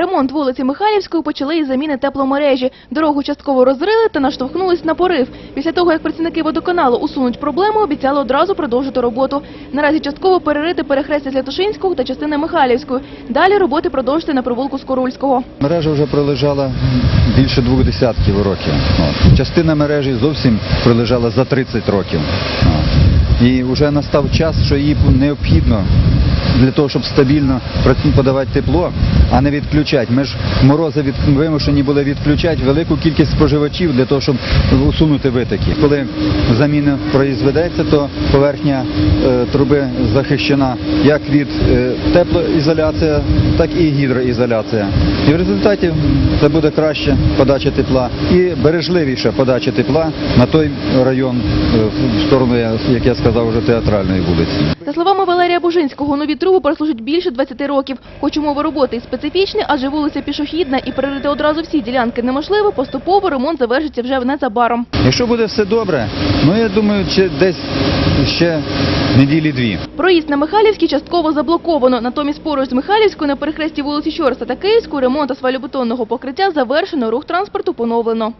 Ремонт вулиці Михайлівської почали із заміни тепломережі. Дорогу частково розрили та наштовхнулись на порив. Після того, як працівники водоканалу усунуть проблему, обіцяли одразу продовжити роботу. Наразі частково перерити перехрестя Святошинського та частини Михайлівської. Далі роботи продовжити на провулку Скорульського. Мережа вже пролежала більше двох десятків років. Частина мережі зовсім пролежала за 30 років. І вже настав час, що її необхідно для того, щоб стабільно подавати тепло, а не відключати. Ми ж морози від, вимушені були відключати велику кількість споживачів для того, щоб усунути витоки. Коли заміна произведеться, то поверхня е, труби захищена як від е, теплоізоляції, так і гідроізоляція. І в результаті це буде краще подача тепла і бережливіша подача тепла на той район е, в сторону, як я сказав, вже театральної вулиці. За словами Валерія Бужинського, нові труби прослужать більше 20 років. Хоч умови роботи і специфічні, адже вулиця пішохідна і перерити одразу всі ділянки неможливо, поступово ремонт завершиться вже незабаром. Якщо буде все добре, ну я думаю, чи десь ще неділі дві. Проїзд на Михайлівській частково заблоковано. Натомість поруч з Михайлівською на перехресті вулиці Щорса та Київської ремонт асфальтобетонного покриття завершено, рух транспорту поновлено.